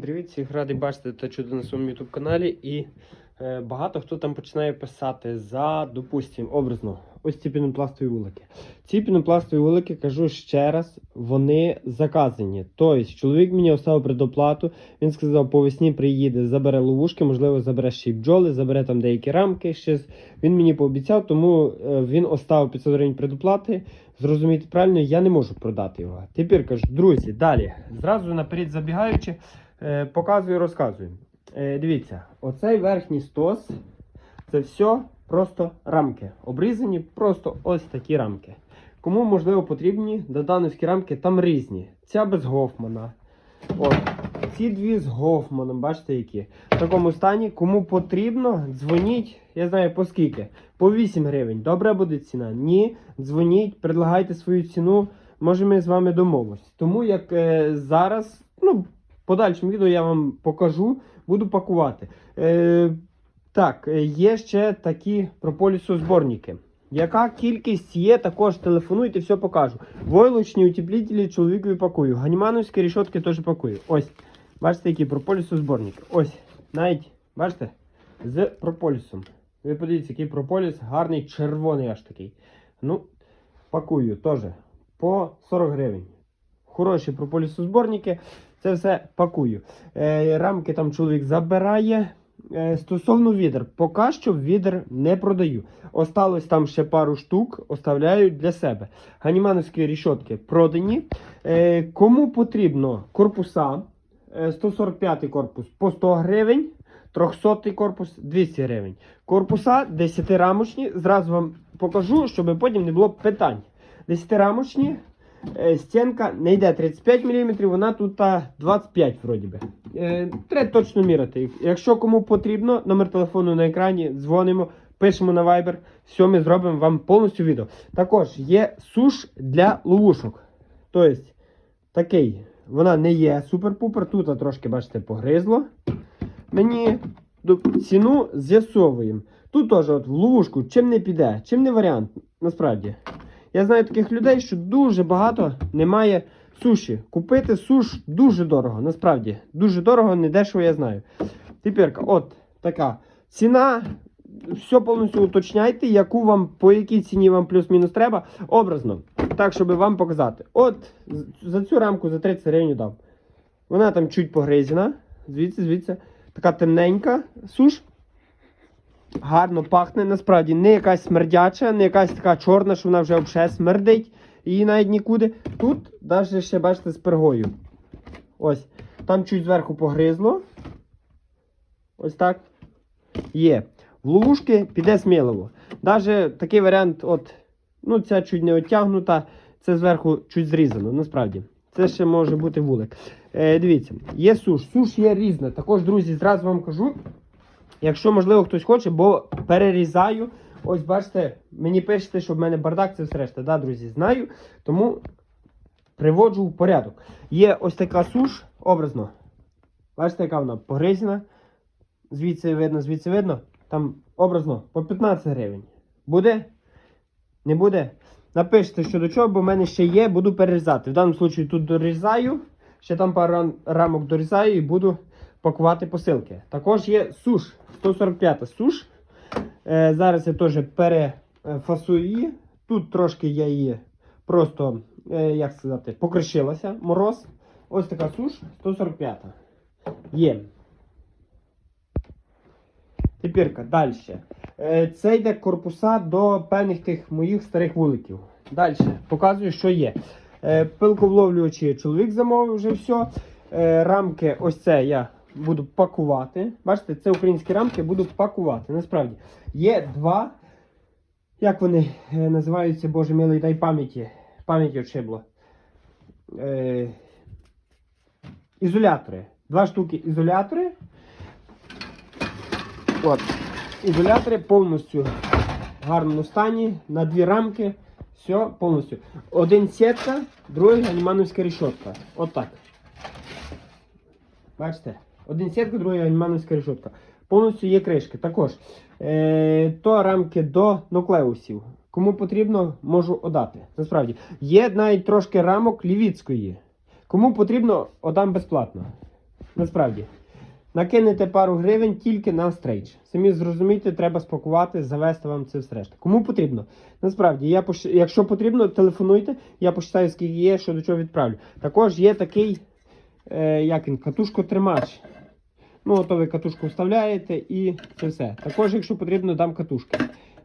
Привіт, всіх радий бачити та чути на своєму YouTube каналі. І е, багато хто там починає писати за, допустим, образно, ось ці пінопластові вулики. Ці пінопластові вулики, кажу ще раз, вони заказані. Тобто, чоловік мені оставив предоплату, він сказав, по весні приїде, забере ловушки, можливо, забере ще й бджоли, забере там деякі рамки. Ще він мені пообіцяв, тому е, він оставив 500 гривень предоплати. Зрозумійте правильно, я не можу продати його. Тепер кажу, друзі, далі. Зразу наперед забігаючи. Е, показую, розказую. Е, дивіться, оцей верхній стос це все просто рамки. Обрізані просто ось такі рамки. Кому, можливо, потрібні додановські рамки, там різні. Ця без Гофмана. От. Ці дві з Гофманом, бачите, які. В такому стані, кому потрібно, дзвоніть, я знаю по скільки. По 8 гривень. Добре буде ціна? Ні. Дзвоніть, предлагайте свою ціну. Може, ми з вами домовимось. Тому як е, зараз, ну, подальшому відео я вам покажу, буду пакувати. Е, так, е, є ще такі прополісозборники. Яка кількість є, також телефонуйте, все покажу. Войлочні утеплителі чоловікові пакую. Ганімановські рішотки теж пакую. Ось. Бачите, які прополісозборники. Ось. Навіть, бачите, з прополісом. Ви подивіться, який прополіс гарний, червоний аж такий. Ну, пакую теж. По 40 гривень. Хороші прополісозборники. Це все пакую. Е, рамки там чоловік забирає. Е, стосовно відер, поки що відер не продаю. Осталось там ще пару штук, оставляю для себе. Ганімановські рішотки продані. Е, кому потрібно корпуса, е, 145 корпус по 100 гривень, 300 корпус 200 гривень. Корпуса 10-рамочні. Зразу вам покажу, щоб потім не було питань. 10-рамочні. Е, Стінка не йде 35 мм, вона тут 25 вроді би. Е, треба точно міряти. Якщо кому потрібно, номер телефону на екрані, дзвонимо, пишемо на Viber, все ми зробимо вам повністю відео. Також є суш для ловушок. Тобто, такий, вона не є супер-пупер, тут трошки, бачите, погризло. Мені ціну з'ясовуємо. Тут теж от в ловушку чим не піде, чим не варіант, насправді. Я знаю таких людей, що дуже багато немає суші. Купити суш дуже дорого, насправді. Дуже дорого, не дешево, я знаю. Тепер, от така ціна. Все повністю уточняйте, яку вам, по якій ціні вам плюс-мінус треба. Образно. Так, щоб вам показати. От за цю рамку за 30 гривень дав. Вона там чуть погризена. Звідси, звідси. Така темненька суш. Гарно пахне, насправді не якась смердяча, не якась така чорна, що вона вже взагалі смердить. Її навіть нікуди. Тут навіть ще бачите з пергою. Ось. Там чуть зверху погризло. Ось так. Є. В ловушки піде сміливо. Навіть такий варіант, от, ну, ця чуть не оттягнута, це зверху чуть зрізано, насправді. Це ще може бути вулик. Е, дивіться, є суш. Суш є різна. Також, друзі, зразу вам кажу. Якщо, можливо, хтось хоче, бо перерізаю. Ось бачите, мені пишете, що в мене бардак, це все решта. Да, друзі, знаю. Тому приводжу в порядок. Є ось така суш, образно. Бачите, яка вона погризена. Звідси видно, звідси видно. Там образно по 15 гривень. Буде? Не буде? Напишіть, що до чого, бо в мене ще є, буду перерізати. В даному випадку тут дорізаю, ще там пару рамок дорізаю і буду пакувати посилки. Також є суш, 145 суш. Е, зараз я теж перефасую її. Тут трошки я її просто, е, як сказати, покришилася мороз. Ось така суш, 145. Є. Тепірка, далі. Е, Це йде корпуса до певних тих моїх старих вуликів. Далі показую, що є. Е, Пилковловлювачі чоловік замовив вже все. Е, Рамки, ось це я буду пакувати. Бачите, це українські рамки, буду пакувати. Насправді є два. Як вони е, називаються, Боже милий, дай пам'яті. Пам'яті отшибло. Е, ізолятори. Два штуки ізолятори. От. Ізолятори повністю в гарному стані. На дві рамки. Все повністю. Один сітка, другий ганімановська рішотка. От. Бачите? Один сітка, другий ганімановська рішотка. Повністю є кришки. Також е, то рамки до нуклеусів. Кому потрібно, можу отдати. Насправді. Є навіть трошки рамок лівіцької. Кому потрібно, отдам безплатно. Насправді. Накинете пару гривень тільки на стрейч. Самі зрозумійте, треба спакувати, завести вам це все решта. Кому потрібно? Насправді, я пош... якщо потрібно, телефонуйте, я посчитаю, скільки є, що до чого відправлю. Також є такий, е, як він, катушко-тримач. Ну, ото ви катушку вставляєте і це все. Також, якщо потрібно, дам катушки.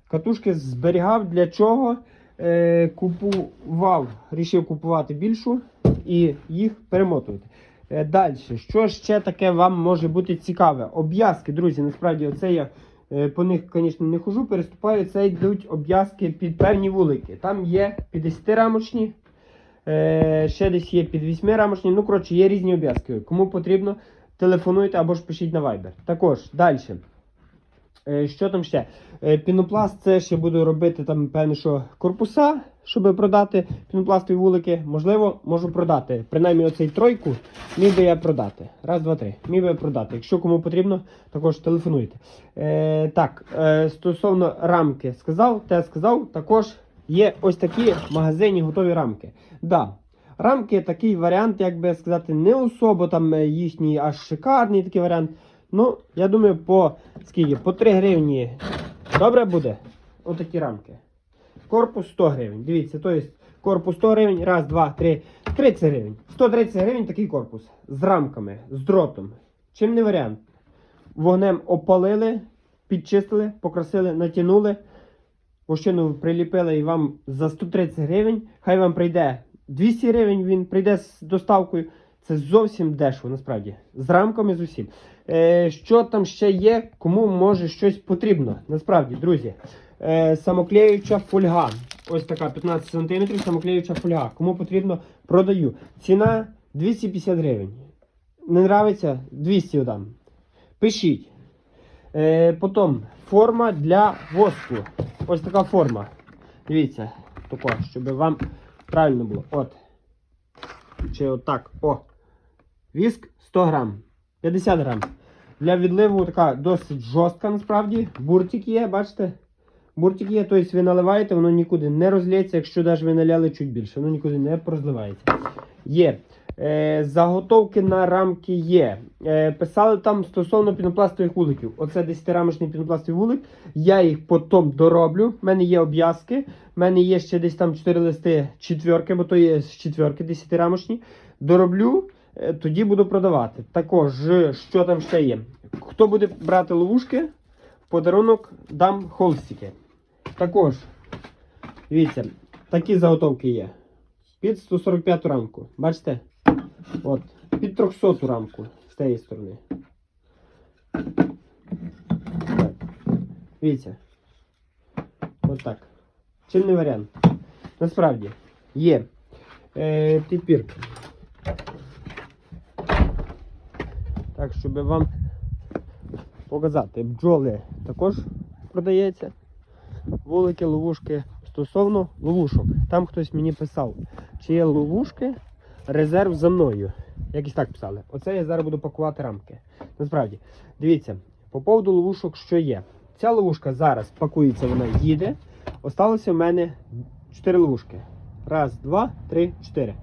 Катушки зберігав для чого? Е, купував, рішив купувати більшу і їх перемотувати. Е, Далі, що ще таке вам може бути цікаве? Обв'язки, друзі, насправді, оце я е, по них, звісно, не хожу, переступаю. Це йдуть обв'язки під певні вулики. Там є 50 рамочні, е, ще десь є під 8 рамочні. Ну, коротше, є різні обв'язки. Кому потрібно, телефонуйте або ж пишіть на Viber. Також далі. Е, Що там ще? Е, Пінопласт це ще буду робити там, певне, що корпуса, щоб продати пінопластові вулики. Можливо, можу продати. Принаймні оцей тройку міг би я продати. Раз, два, три. Міг би я продати. Якщо кому потрібно, також телефонуйте. Е, так, е, стосовно рамки сказав, те сказав, також є ось такі в магазині готові рамки. Да, Рамки такий варіант, як би сказати, не особо там е, їхній аж шикарний такий варіант. Ну, я думаю, по скільки? По 3 гривні добре буде. Отакі рамки. Корпус 100 гривень. Дивіться, то є корпус 100 гривень, раз, два, три, 30 гривень. 130 гривень такий корпус. З рамками, з дротом. Чим не варіант? Вогнем опалили, підчистили, покрасили, натягнули. Вощину приліпили і вам за 130 гривень. Хай вам прийде 200 гривень, він прийде з доставкою. Це зовсім дешево, насправді. З рамками з усім. Е, що там ще є, кому може щось потрібно? Насправді, друзі. Е, самоклеюча фольга. Ось така 15 см самоклеюча фольга. Кому потрібно, продаю. Ціна 250 гривень. Не нравиться? 200 дам. Пишіть. Е, потім форма для воску. Ось така форма. Дивіться, тако, щоб вам правильно було. От. Чи отак. О. Віск 100 грам. 50 грам. Для відливу така досить жорстка насправді. Буртик є, бачите? Буртик є, тобто ви наливаєте, воно нікуди не розлється, якщо навіть ви наляли чуть більше, воно нікуди не розливається. Є. Е, заготовки на рамки є. Е, писали там стосовно пінопластових вуликів. Оце 10-рамочний пінопластовий вулик. Я їх потім дороблю. У мене є обв'язки. У мене є ще десь там 4 листи четверки, бо то є з четверки 10-рамочні. Дороблю, е, тоді буду продавати. Також, що там ще є? Хто буде брати ловушки, в подарунок дам холстики. Також, дивіться, такі заготовки є. Під 145 рамку. Бачите? От, під 300 рамку з тієї сторони. Так. Дивіться. От так. Чим варіант. Насправді є. Е, тепер. Так, щоб вам показати. Бджоли також продається. Вулики, ловушки стосовно ловушок. Там хтось мені писав, чи є ловушки, резерв за мною. Якось так писали. Оце я зараз буду пакувати рамки. Насправді, дивіться, по поводу ловушок, що є. Ця ловушка зараз пакується, вона їде. Осталося в мене 4 ловушки. Раз, два, три, чотири.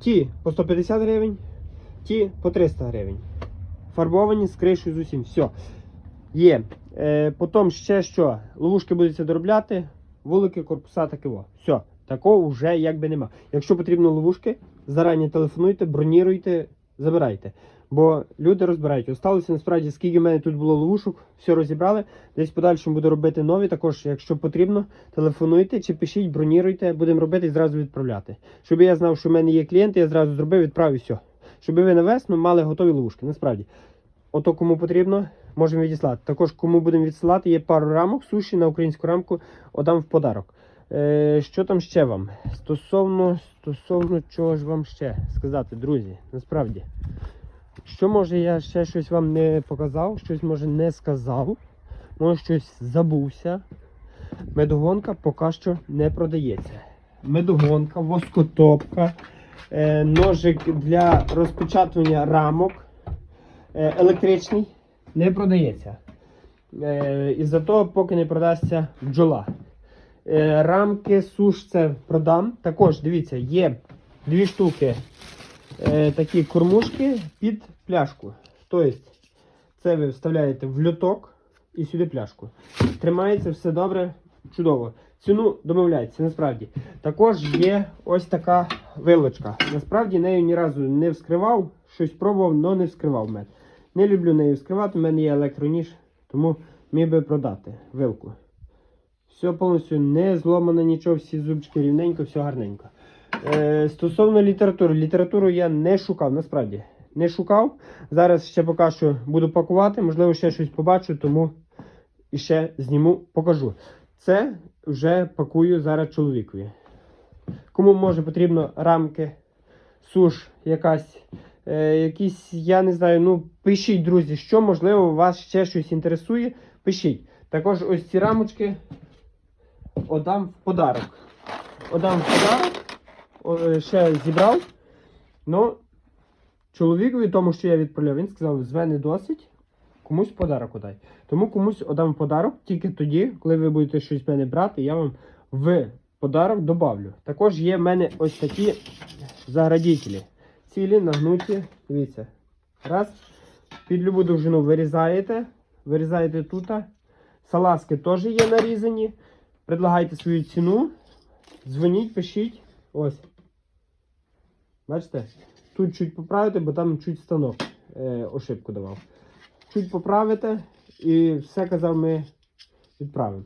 Ті по 150 гривень, ті по 300 гривень. Фарбовані з кришею з усім. Все. Є. Е, потім ще що? Ловушки будуться доробляти, вулики, корпуса таке. Все. Такого вже якби нема. Якщо потрібно ловушки, зарані телефонуйте, броніруйте, забирайте. Бо люди розбирають. Осталося насправді, скільки в мене тут було ловушок, все розібрали. Десь подальшому буду робити нові. Також, якщо потрібно, телефонуйте чи пишіть, броніруйте, будемо робити і зразу відправляти. Щоб я знав, що в мене є клієнти, я зразу зробив, відправив все. Щоб ви на весну мали готові ловушки. Насправді. Ото кому потрібно, можемо відіслати. Також кому будемо відсилати, є пару рамок суші на українську рамку, отдам в подарок. Е, що там ще вам? Стосовно, стосовно чого ж вам ще сказати, друзі, насправді. Що може я ще щось вам не показав, щось може не сказав, може щось забувся. Медогонка поки що не продається. Медогонка, воскотопка, е, ножик для розпечатування рамок е, електричний не продається. Е, із-за того, поки не продасться бджола. Е, рамки суш це продам. Також дивіться, є дві штуки е, такі кормушки під пляшку. Тобто, це ви вставляєте в льоток і сюди пляшку. Тримається все добре, чудово. Ціну домовляється, насправді. Також є ось така вилочка. Насправді нею ні разу не вскривав, щось пробував, але не вскривав мед. Не люблю нею вскривати, в мене є електроніж, тому міг би продати вилку. Все повністю не зломано нічого, всі зубчики рівненько, все гарненько. Е, стосовно літератури, літературу я не шукав, насправді. Не шукав. Зараз ще поки що буду пакувати, можливо, ще щось побачу, тому ще зніму, покажу. Це вже пакую зараз чоловікові. Кому може потрібно рамки, суш якась, е, якісь, я не знаю, ну пишіть, друзі, що можливо вас ще щось інтересує, пишіть. Також ось ці рамочки отдам в подарок. Отдам в подарок. Е, ще зібрав. Ну, чоловікові, тому що я відправляв, він сказав, з мене досить. Комусь подарок одай. Тому комусь отдам подарок тільки тоді, коли ви будете щось в мене брати, я вам в подарок добавлю. Також є в мене ось такі заградителі. Цілі, нагнуті. Дивіться. Раз. Під любу довжину вирізаєте. Вирізаєте тут. Салазки теж є нарізані. Предлагайте свою ціну. Дзвоніть, пишіть. Ось. Бачите? Тут чуть поправити, бо там чуть станок е, ошибку давав. Чуть поправите і все казав, ми відправимо.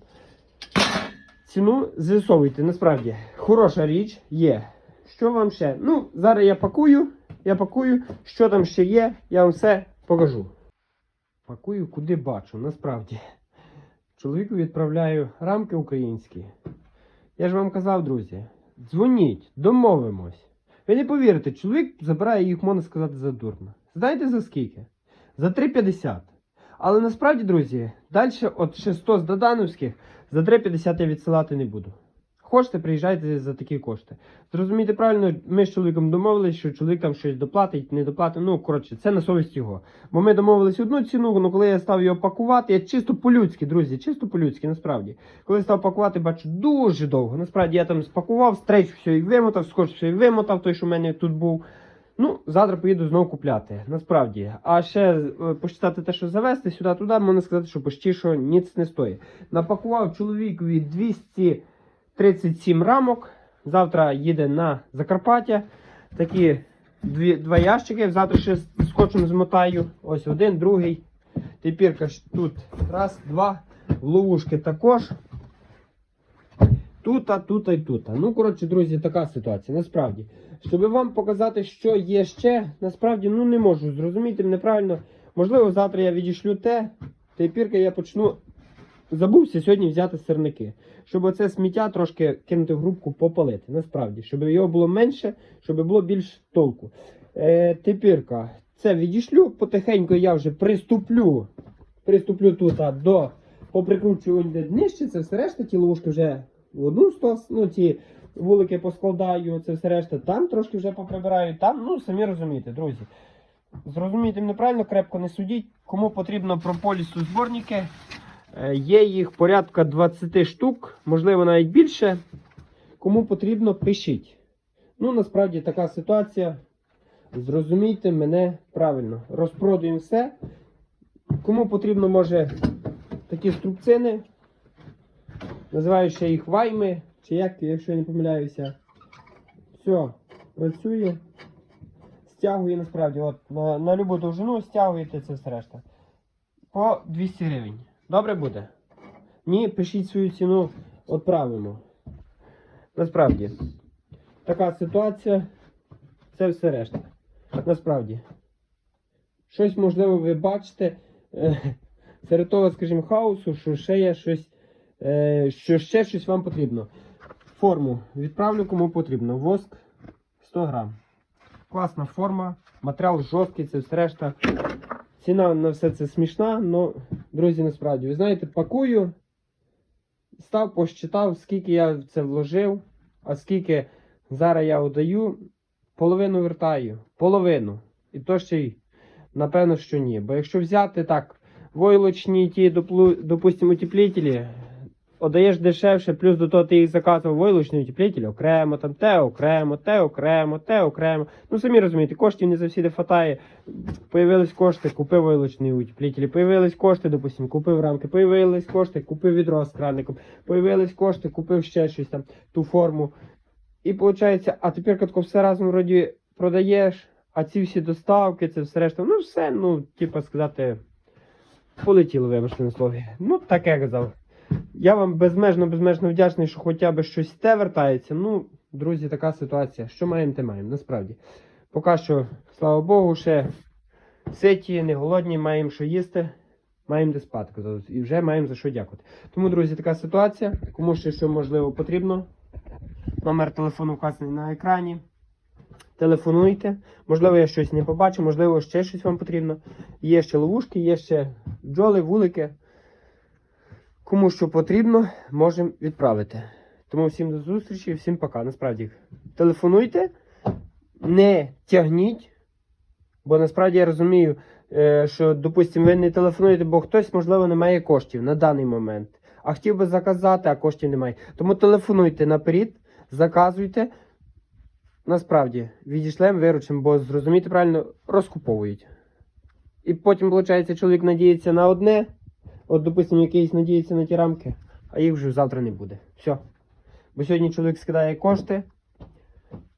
Ціну з'ясовуйте, насправді. Хороша річ є. Що вам ще? Ну, зараз я пакую. Я пакую. Що там ще є, я вам все покажу. Пакую куди бачу, насправді. Чоловіку відправляю рамки українські. Я ж вам казав, друзі, дзвоніть, домовимось. Ви не повірите, чоловік забирає їх, можна сказати, за дурно. Знаєте за скільки? За 3,50. Але насправді, друзі, далі от ще 100 з Додановських за 3,50 я відсилати не буду. Хочете, приїжджайте за такі кошти. Зрозумійте правильно, ми з чоловіком домовились, що чоловік там щось доплатить, не доплатить. Ну, коротше, це на совість його. Бо ми домовились одну ціну, але коли я став його пакувати, я чисто по-людськи, друзі, чисто по-людськи, насправді. Коли я став пакувати, бачу дуже довго. Насправді я там спакував, стрейч все і вимотав, скотч все і вимотав, той, що в мене тут був. Ну, завтра поїду знову купляти, насправді. А ще е, почитати те, що завести сюди-туди, можна сказати, що почти що ніц не стоїть. Напакував чоловікові 237 рамок. Завтра їде на Закарпаття. Такі дві, два ящики. Завтра ще скотчем змотаю. Ось один, другий. Тепер тут раз, два. Ловушки також. Тут, тут і тут. Ну, коротше, друзі, така ситуація. Насправді. Щоб вам показати, що є ще, насправді ну не можу зрозуміти мене правильно. Можливо, завтра я відійшлю те, тепер я почну. Забувся сьогодні взяти сирники. Щоб оце сміття трошки кинути в грубку попалити. Насправді, щоб його було менше, щоб було більш толку. Е, тепірка, це відійшлю, потихеньку я вже приступлю. Приступлю тут а, до поприкручувань де нижче, це все решта, ті ловушки вже в одну ну ці вулики поскладаю, це все решта. Там трошки вже поприбираю, там, ну самі розумієте, друзі. Зрозумійте мене правильно, крепко не судіть. Кому потрібно прополісу зборники, є їх порядка 20 штук, можливо навіть більше. Кому потрібно, пишіть. Ну, насправді така ситуація. Зрозумійте мене правильно. Розпродаємо все. Кому потрібно, може такі струбцини. Називаю ще їх вайми, чи як, якщо я не помиляюся. Все, працює. Стягує насправді. От, на, на любу довжину стягуєте це все решта. По 200 гривень. Добре буде? Ні, пишіть свою ціну, відправимо. Насправді. Така ситуація. Це все решта. Насправді. Щось, можливо, ви бачите. е, Серед того, скажімо, хаосу, що ще є щось, е, що ще щось вам потрібно. Форму відправлю кому потрібно. Воск 100 грам. Класна форма, матеріал жорсткий, це все решта. Ціна на все це смішна, але, друзі, насправді, ви знаєте, пакую, став, посчитав, скільки я в це вложив, а скільки зараз я отдаю, половину вертаю. Половину. І то ще й, напевно, що ні. Бо якщо взяти так, войлочні ті, допустимо, утеплителі, отдаєш дешевше, плюс до того ти їх заказував войлочний утеплитель окремо, там те окремо, те окремо, те окремо. Ну самі розумієте, коштів не завсіди хватає. Появились кошти, купив войлочний утеплитель, появились кошти, допустим, купив рамки, появились кошти, купив відро з краником, появились кошти, купив ще щось там, ту форму. І виходить, а тепер катко все разом вроді продаєш, а ці всі доставки, це все решта, ну все, ну, типа сказати, полетіло, вибачте на слові. Ну, таке казав. Я вам безмежно, безмежно вдячний, що хоча б щось те вертається. Ну, друзі, така ситуація. Що маємо, те маємо, насправді. Поки що, слава Богу, ще ситі, не голодні, маємо що їсти, маємо де спати. І вже маємо за що дякувати. Тому, друзі, така ситуація. Кому ще що можливо потрібно. Номер телефону вказаний на екрані. Телефонуйте. Можливо, я щось не побачу, можливо, ще щось вам потрібно. Є ще ловушки, є ще бджоли, вулики. Кому що потрібно, можемо відправити. Тому всім до зустрічі, всім пока. Насправді, телефонуйте, не тягніть. Бо насправді я розумію, е, що, допустимо, ви не телефонуєте, бо хтось, можливо, не має коштів на даний момент. А хотів би заказати, а коштів немає. Тому телефонуйте наперед, заказуйте. Насправді, відійшлем, виручимо, бо зрозумійте правильно, розкуповують. І потім, виходить, чоловік надіється на одне, от, допустимо, якийсь надіється на ті рамки, а їх вже завтра не буде. Все. Бо сьогодні чоловік скидає кошти,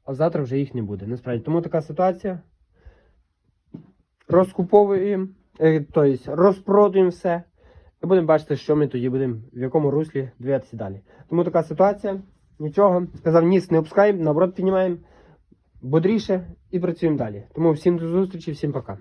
а завтра вже їх не буде. Насправді, тому така ситуація. Розкуповуємо, е, тобто розпродуємо все. І будемо бачити, що ми тоді будемо, в якому руслі двигатися далі. Тому така ситуація. Нічого. Сказав, ніс не опускаємо, наоборот піднімаємо бодріше і працюємо далі. Тому всім до зустрічі, всім пока.